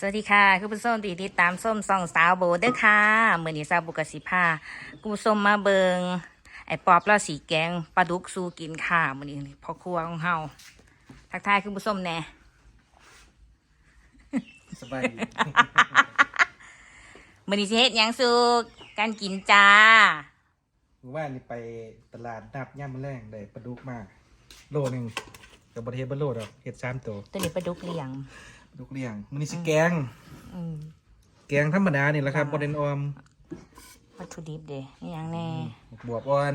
สวัสดีค่ะคุณผู้ชมที่ติดตามส้มซองสาวโบเด้อค่ะมือนี้สาวบุกสิพาคุณผู้ชมมาเบิงไอ้ปอบเราสีแกงปลาดุกสู้กินค่ะมือนี้พ่อครัวของเฮาทักทายคุณผู้ชมแหน่สบายดีมือนี้สิเฮ็ดหยังสู้การกินจ้าเมื่อวานนี่ไปตลาดนับย่ามมอแรงได้ปลาดุกมากโลหนึ่งกับบะเทบะโลดอกเห็ดสามตัวตัวนี้ปลาดุกเลี้ยงป ลาดุกเลี้ยงมันนี่สิแกง อืมแกงธรรมดานี่แหละครับบดเดนออมวัตถุดิบเด้นี่ยังแน่บวบอ่อน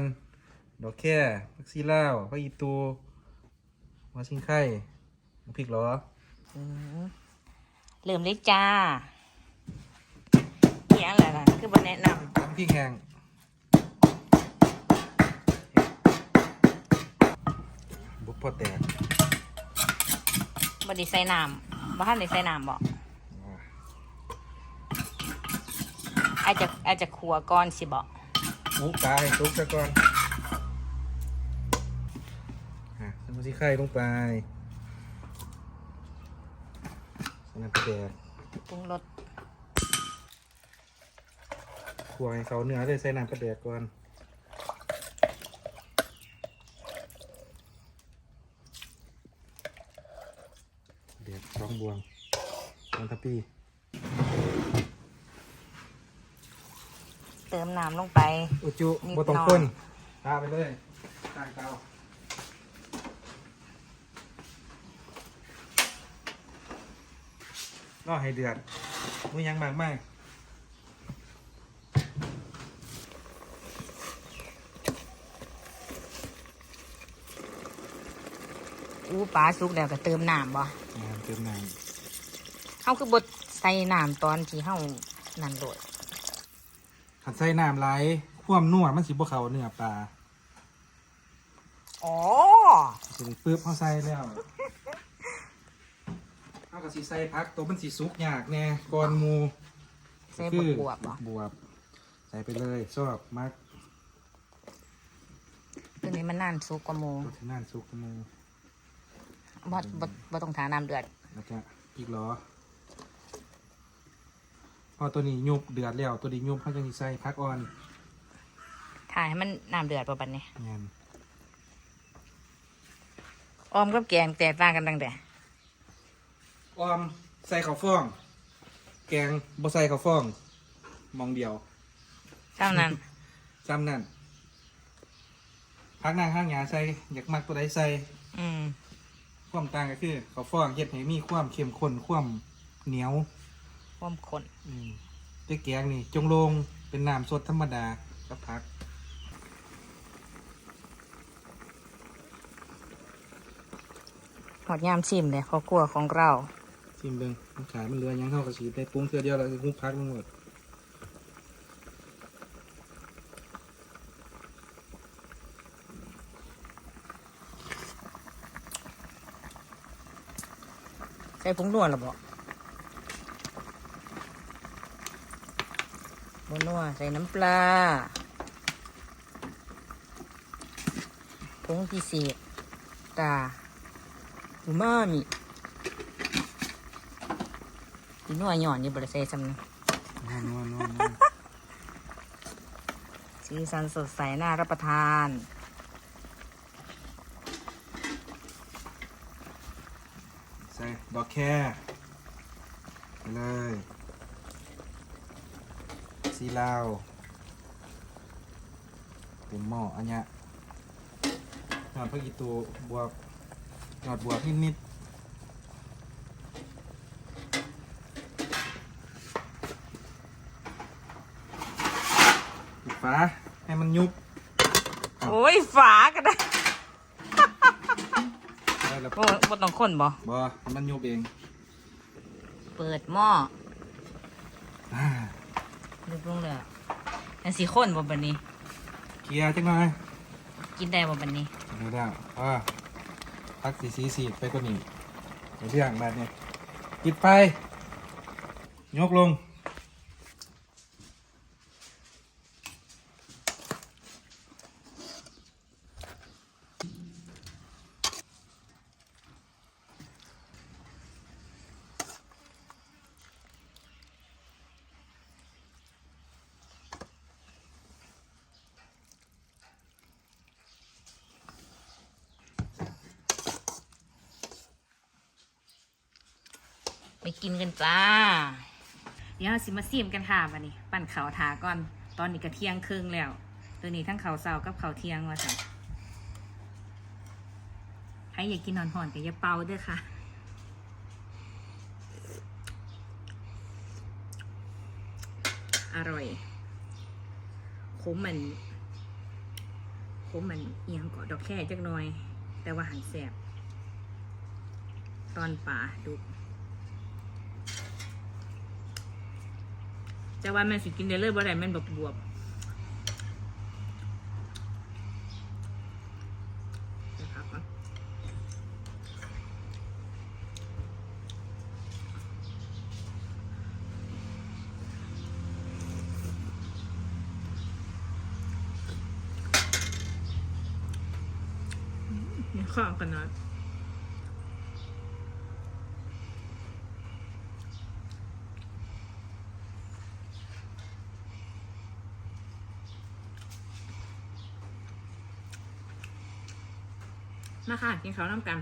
ดอกแค่ผักซีลาวผักอีตูหัวชิงไข่น้ำพริกเหรออืมเริ่มเลยจ้านี่ยังแหละล่ะคือบ่แนะนน้ำพริกแห้งบุกพอแตกำบ่ได้ใส่น้ำ บ่ทันได้ใส่น้ำบ่อาจจะอาจจะขัวก่อนสิบอกหมูปลาให้ซุกซะก่อนอะใส่หัวชิงไข่ลงไปใส่น้ำปลาแดกปรุงรสคั่วให้เขาเนื้อเลยใส่น้ำปลาแดกก่อนเด็ด สองบวงสองทัพพีเติมน้ำลงไป อุจุนิดบต้องหน่อยข้นตาไปเลยตั้งเตาล่อให้เดือดมือยังมากมากอู้ปลาสุกแล้วก็เติมน้ำบ่งานเติมน้เฮาคือบดใส่น้ำตอนที่เฮานั่นโดดำขันใส่น้ำไหลายความนัวมันสิบ่เขาเนื้อปลาอ๋อสิได้ปึ๊บเขาใส่แล้วเขาก็สิใส่พักตัวมันสิสุกยากแน่ก่อนหมูใส่คืบอวบบ่บวบใส่ไปเลยชอบมักตัวนี้มันนานสุกกว่าหมูตัวที่นั่นสุกหมูบ่บ่บ่ต้องทาน้ำเดือด แล้วก็อีกล้อพอตัวนี้ยุบเดือดแล้ว ตัวนี้ยุบเขาจะสิใส่พักอ่อนถ่ายให้มันน้ำเดือดประมาณนี้งานออมกับแกงแตกต่างกันตั้งแต่ออมใส่ข้าวฟ่อง แกงบ่ใส่ข้าวฟ่องหมองเดียวเท่านั้นซ้ำนั่นพักนางข้างหยาใส่อยากมักตัวใดใส่ อืม ความต่างก็คือข้าวฟ่องเฮ็ดให้มีความเข้มข้นความเหนียวความข้นอืมแต่แกงนี่จงลงเป็นน้ำสดธรรมดากับผักหอดยามชิมเลยครอบครัวของเรา ชิมเบิ่งมันขายมันเหลือหยังเท่ากับสีได้ปรุงเทื่อเดียวแล้วก็คุกพักมันหมด ใส่ผงนัวหรอบ่ผงนัวใส่น้ำปลาผงพิเศษตาอูมามิอีนัวหย่อนอยู่บริเซซัมนึงนัวนัวนัวนัวสีสันสดใสน่ารับประทาน ใส่ ดอกแค่ไปเลยซีลาวเต็มหม้ออันเนี้ยหยอดผักอีตูบวกหยอดบวกนิดนิดๆปิดฝาให้มันยุบ โอ้ยฝาก็ได้ได้ แล้วโอ้บ่ต้องคนบ่บอให้มันยุบเอง เปิดหม้ออ่าลุกลงเลยอันสีข้นบ่บันนี้เคลียร์จังหน่อยกินได้บ่บันนี้ไม่ได้อ่าพักสีสีสีไปกว่านี้เดี๋ยวเรื่องแบบนี้ปิดไป ยกลง กินกันจ้า เดี๋ยวเราสิมาซีมกันค่ะวันนี้ ปั่นเขาทาก่อน ตอนนี้ก็เที่ยงครึ่งแล้ว ตัวนี้ทั้งเขาเสากับเขาเที่ยงว่าสั่ใครอยากกินนอนหอนๆก็อย่าเป่าด้อค่ะอร่อยขมมันขมมันเอียงเกาะดอกแค่จักหน่อย แต่ว่าหันแสบ ตอนป่าดุ จะว่าม่นสิกินได้เลยบ่ได้ม่นบบวบนะครับมีข้าวกันนะ มาค่ะกินข้าวน้ำกัน